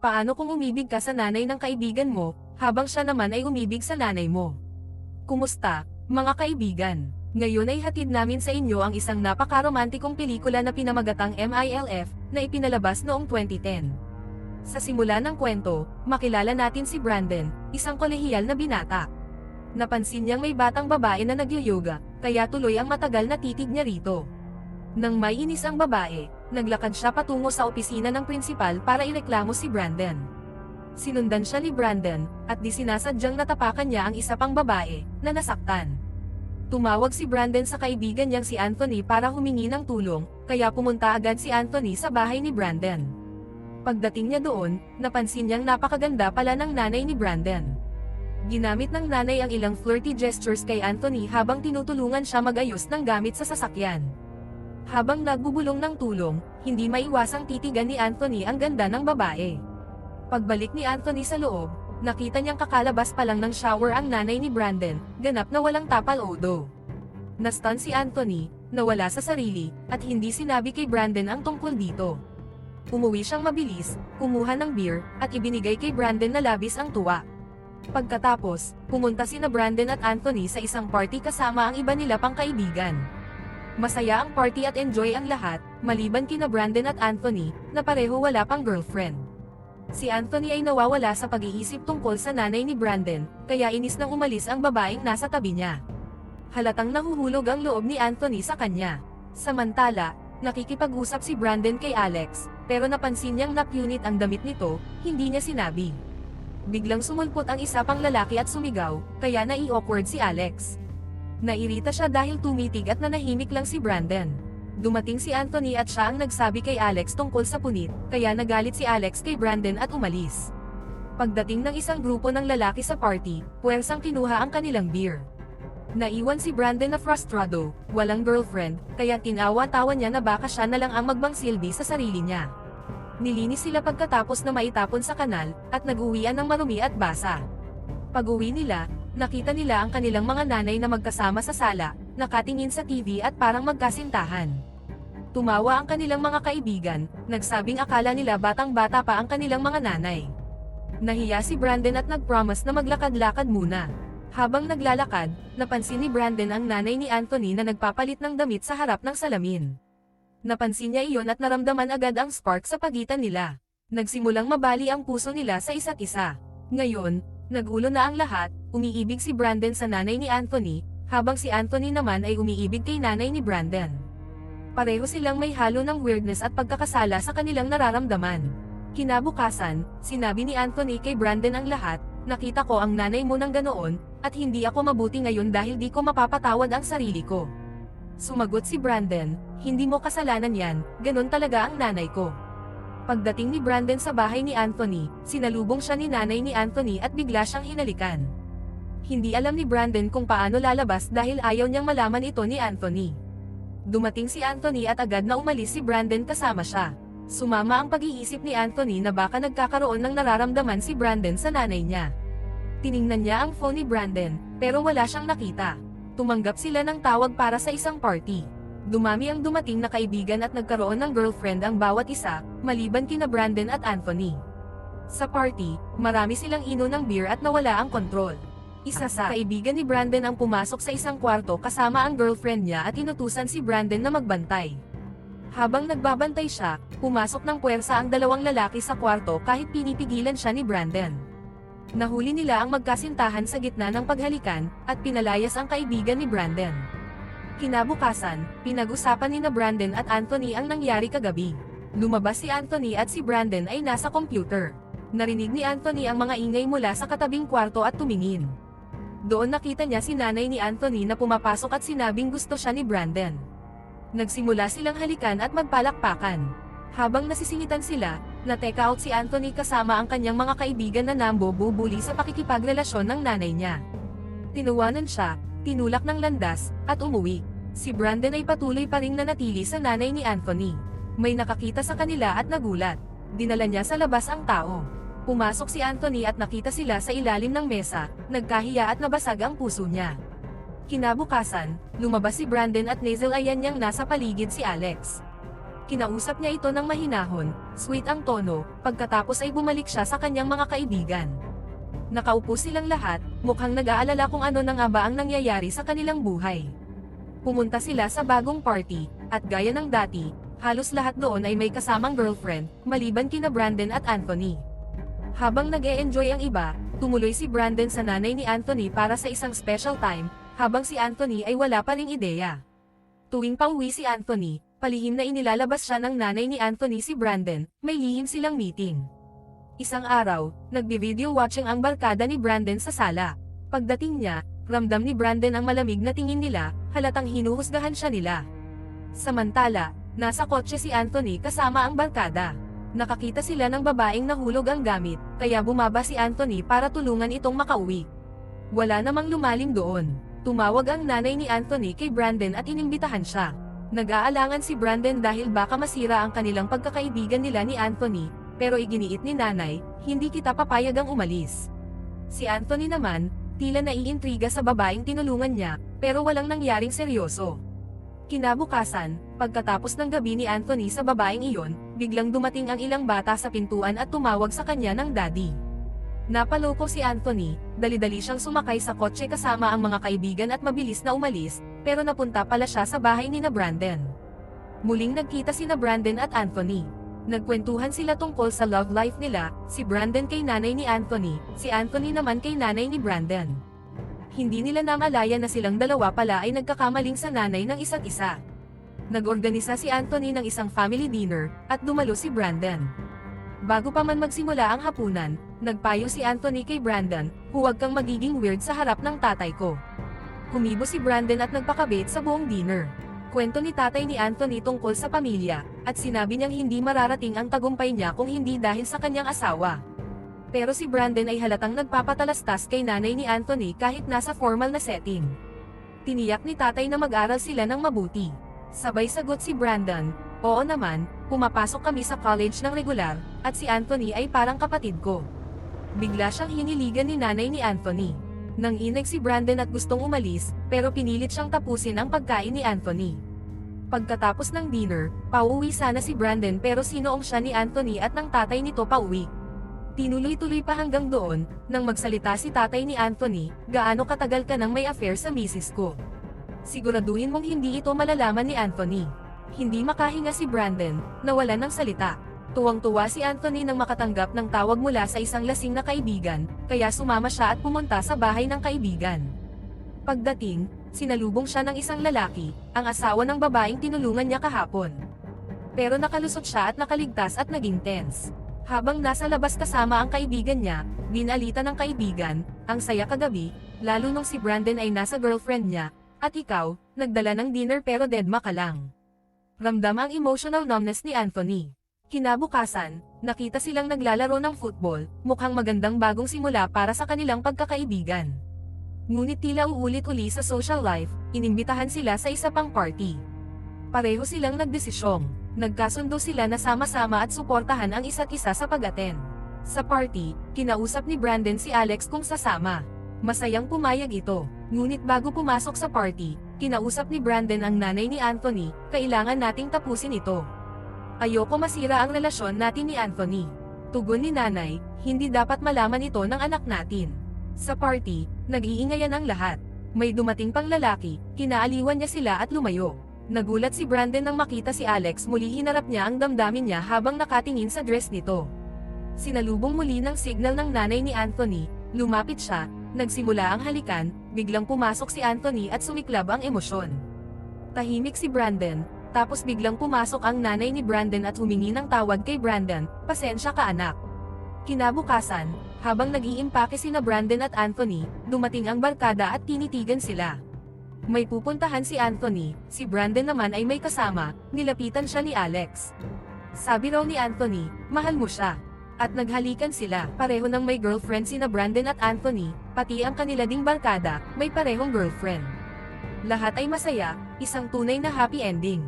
Paano kung umibig ka sa nanay ng kaibigan mo, habang siya naman ay umibig sa nanay mo? Kumusta, mga kaibigan? Ngayon ay hatid namin sa inyo ang isang napakaromantikong pelikula na pinamagatang MILF, na ipinalabas noong 2010. Sa simula ng kwento, makilala natin si Brandon, isang kolehiyal na binata. Napansin niyang may batang babae na nagyoyoga, kaya tuloy ang matagal na titig niya rito. Nang may inis ang babae, naglakad siya patungo sa opisina ng prinsipal para ireklamo si Brandon. Sinundan siya ni Brandon, at di sinasadyang natapakan niya ang isa pang babae, na nasaktan. Tumawag si Brandon sa kaibigan niyang si Anthony para humingi ng tulong, kaya pumunta agad si Anthony sa bahay ni Brandon. Pagdating niya doon, napansin niyang napakaganda pala ng nanay ni Brandon. Ginamit ng nanay ang ilang flirty gestures kay Anthony habang tinutulungan siya magayos ng gamit sa sasakyan. Habang nagbubulong ng tulong, hindi maiwasang titigan ni Anthony ang ganda ng babae. Pagbalik ni Anthony sa loob, nakita niyang kakalabas pa lang ng shower ang nanay ni Brandon, ganap na walang tapal odo. Nastan si Anthony, nawala sa sarili, at hindi sinabi kay Brandon ang tungkol dito. Umuwi siyang mabilis, kumuha ng beer, at ibinigay kay Brandon na labis ang tuwa. Pagkatapos, pumunta sina Brandon at Anthony sa isang party kasama ang iba nila pang kaibigan. Masaya ang party at enjoy ang lahat, maliban kina Brandon at Anthony, na pareho wala pang girlfriend. Si Anthony ay nawawala sa pag-iisip tungkol sa nanay ni Brandon, kaya inis nang umalis ang babaeng nasa tabi niya. Halatang nahuhulog ang loob ni Anthony sa kanya. Samantala, nakikipag-usap si Brandon kay Alex, pero napansin niyang napunit ang damit nito, hindi niya sinabi. Biglang sumulpot ang isa pang lalaki at sumigaw, kaya nai-awkward si Alex. Nairita siya dahil tumitig at nanahimik lang si Brandon. Dumating si Anthony at siya ang nagsabi kay Alex tungkol sa punit, kaya nagalit si Alex kay Brandon at umalis. Pagdating ng isang grupo ng lalaki sa party, puwersang kinuha ang kanilang beer. Naiwan si Brandon na frustrado, walang girlfriend, kaya tinawa-tawa niya na baka siya na lang ang magbangsilbi sa sarili niya. Nilinis sila pagkatapos na maitapon sa kanal, at nag-uwian ng marumi at basa. Pag-uwi nila, nakita nila ang kanilang mga nanay na magkasama sa sala, nakatingin sa TV at parang magkasintahan. Tumawa ang kanilang mga kaibigan, nagsabing akala nila batang-bata pa ang kanilang mga nanay. Nahiya si Brandon at nag-promise na maglakad-lakad muna. Habang naglalakad, napansin ni Brandon ang nanay ni Anthony na nagpapalit ng damit sa harap ng salamin. Napansin niya iyon at naramdaman agad ang spark sa pagitan nila. Nagsimulang mabali ang puso nila sa isa't isa. Ngayon, nagulo na ang lahat, umiibig si Brandon sa nanay ni Anthony, habang si Anthony naman ay umiibig kay nanay ni Brandon. Pareho silang may halo ng weirdness at pagkakasala sa kanilang nararamdaman. Kinabukasan, sinabi ni Anthony kay Brandon ang lahat, nakita ko ang nanay mo ng ganoon, at hindi ako mabuti ngayon dahil di ko mapapatawad ang sarili ko. Sumagot si Brandon, hindi mo kasalanan yan, ganun talaga ang nanay ko. Pagdating ni Brandon sa bahay ni Anthony, sinalubong siya ni nanay ni Anthony at bigla siyang hinalikan. Hindi alam ni Brandon kung paano lalabas dahil ayaw niyang malaman ito ni Anthony. Dumating si Anthony at agad na umalis si Brandon kasama siya. Sumama ang pag-iisip ni Anthony na baka nagkakaroon ng nararamdaman si Brandon sa nanay niya. Tiningnan niya ang phone ni Brandon, pero wala siyang nakita. Tumanggap sila ng tawag para sa isang party. Dumami ang dumating na kaibigan at nagkaroon ng girlfriend ang bawat isa, maliban kina Brandon at Anthony. Sa party, marami silang ino ng beer at nawala ang kontrol. Isa sa kaibigan ni Brandon ang pumasok sa isang kwarto kasama ang girlfriend niya at inutusan si Brandon na magbantay. Habang nagbabantay siya, pumasok ng puwersa ang dalawang lalaki sa kwarto kahit pinipigilan siya ni Brandon. Nahuli nila ang magkasintahan sa gitna ng paghalikan, at pinalayas ang kaibigan ni Brandon. Kinabukasan, pinag-usapan ni na Brandon at Anthony ang nangyari kagabi. Lumabas si Anthony at si Brandon ay nasa computer. Narinig ni Anthony ang mga ingay mula sa katabing kwarto at tumingin. Doon nakita niya si nanay ni Anthony na pumapasok at sinabing gusto siya ni Brandon. Nagsimula silang halikan at magpalakpakan. Habang nasisingitan sila, na-take out si Anthony kasama ang kanyang mga kaibigan na nambo-bubuli sa pakikipagrelasyon ng nanay niya. Tinuwanan siya, tinulak ng landas, at umuwi. Si Brandon ay patuloy pa ring nanatili sa nanay ni Anthony. May nakakita sa kanila at nagulat. Dinala niya sa labas ang tao. Pumasok si Anthony at nakita sila sa ilalim ng mesa, nagkahiya at nabasag ang puso niya. Kinabukasan, lumabas si Brandon at nasal ayan niyang nasa paligid si Alex. Kinausap niya ito ng mahinahon, sweet ang tono, pagkatapos ay bumalik siya sa kanyang mga kaibigan. Nakaupo silang lahat, mukhang nag-aalala kung ano na nga ba ang nangyayari sa kanilang buhay. Pumunta sila sa bagong party, at gaya ng dati, halos lahat doon ay may kasamang girlfriend, maliban kina Brandon at Anthony. Habang nag enjoy ang iba, tumuloy si Brandon sa nanay ni Anthony para sa isang special time, habang si Anthony ay wala pa ring ideya. Tuwing pauwi si Anthony, palihim na inilalabas siya ng nanay ni Anthony si Brandon, may lihim silang meeting. Isang araw, nagbi-video watching ang barkada ni Brandon sa sala. Pagdating niya, ramdam ni Brandon ang malamig na tingin nila, halatang hinuhusgahan siya nila. Samantala, nasa kotse si Anthony kasama ang barkada. Nakakita sila ng babaeng nahulog ang gamit, kaya bumaba si Anthony para tulungan itong makauwi. Wala namang lumalim doon. Tumawag ang nanay ni Anthony kay Brandon at inimbitahan siya. Nag-aalangan si Brandon dahil baka masira ang kanilang pagkakaibigan nila ni Anthony, pero iginiit ni nanay, hindi kita papayagang umalis. Si Anthony naman, tila naiintriga sa babaeng tinulungan niya, pero walang nangyaring seryoso. Kinabukasan, pagkatapos ng gabi ni Anthony sa babaeng iyon, biglang dumating ang ilang bata sa pintuan at tumawag sa kanya ng daddy. Napaloko si Anthony, dali-dali siyang sumakay sa kotse kasama ang mga kaibigan at mabilis na umalis, pero napunta pala siya sa bahay ni na Brandon. Muling nagkita si na Brandon at Anthony. Nagkwentuhan sila tungkol sa love life nila, si Brandon kay nanay ni Anthony, si Anthony naman kay nanay ni Brandon. Hindi nila namalaya na silang dalawa pala ay nagkakamaling sa nanay ng isa't isa. Nag-organisa si Anthony ng isang family dinner, at dumalo si Brandon. Bago pa man magsimula ang hapunan, nagpayo si Anthony kay Brandon, huwag kang magiging weird sa harap ng tatay ko. Kumibo si Brandon at nagpakabit sa buong dinner. Kwento ni tatay ni Anthony tungkol sa pamilya, at sinabi niyang hindi mararating ang tagumpay niya kung hindi dahil sa kanyang asawa. Pero si Brandon ay halatang nagpapatalastas kay nanay ni Anthony kahit nasa formal na setting. Tiniyak ni tatay na mag-aral sila ng mabuti. Sabay sagot si Brandon, oo naman, pumapasok kami sa college ng regular, at si Anthony ay parang kapatid ko. Bigla siyang hiniligan ni nanay ni Anthony. Nang inag si Brandon at gustong umalis, pero pinilit siyang tapusin ang pagkain ni Anthony. Pagkatapos ng dinner, pauwi sana si Brandon pero sinoong siya ni Anthony at ng tatay nito pauwi. Tinuloy-tuloy pa hanggang doon, nang magsalita si tatay ni Anthony, gaano katagal ka nang may affair sa misis ko. Siguraduhin mong hindi ito malalaman ni Anthony. Hindi makahinga si Brandon, nawalan ng salita. Tuwang-tuwa si Anthony nang makatanggap ng tawag mula sa isang lasing na kaibigan, kaya sumama siya at pumunta sa bahay ng kaibigan. Pagdating, sinalubong siya ng isang lalaki, ang asawa ng babaeng tinulungan niya kahapon. Pero nakalusot siya at nakaligtas at naging tense. Habang nasa labas kasama ang kaibigan niya, binalita ng kaibigan, ang saya kagabi, lalo nung si Brandon ay nasa girlfriend niya, at ikaw, nagdala ng dinner pero deadma ka lang. Ramdam ang emotional numbness ni Anthony. Kinabukasan, nakita silang naglalaro ng football, mukhang magandang bagong simula para sa kanilang pagkakaibigan. Ngunit tila uulit-uli sa social life, inimbitahan sila sa isa pang party. Pareho silang nagdesisyong, nagkasundo sila na sama-sama at suportahan ang isa't isa sa pag-attend. Sa party, kinausap ni Brandon si Alex kung sasama. Masayang pumayag ito, ngunit bago pumasok sa party, kinausap ni Brandon ang nanay ni Anthony, kailangan nating tapusin ito. Ayoko masira ang relasyon natin ni Anthony. Tugon ni nanay, hindi dapat malaman ito ng anak natin. Sa party, nag-iingayan ang lahat. May dumating pang lalaki, kinaaliwan niya sila at lumayo. Nagulat si Brandon nang makita si Alex muli hinarap niya ang damdamin niya habang nakatingin sa dress nito. Sinalubong muli ng signal ng nanay ni Anthony, lumapit siya, nagsimula ang halikan, biglang pumasok si Anthony at sumiklab ang emosyon. Tahimik si Brandon, tapos biglang pumasok ang nanay ni Brandon at humingi ng tawad kay Brandon, pasensya ka anak. Kinabukasan, habang nag-iimpake sina Brandon at Anthony, dumating ang barkada at tinitigan sila. May pupuntahan si Anthony, si Brandon naman ay may kasama, nilapitan siya ni Alex. Sabi raw ni Anthony, mahal mo siya. At naghalikan sila, pareho ng may girlfriend sina Brandon at Anthony, pati ang kanila ding barkada, may parehong girlfriend. Lahat ay masaya, isang tunay na happy ending.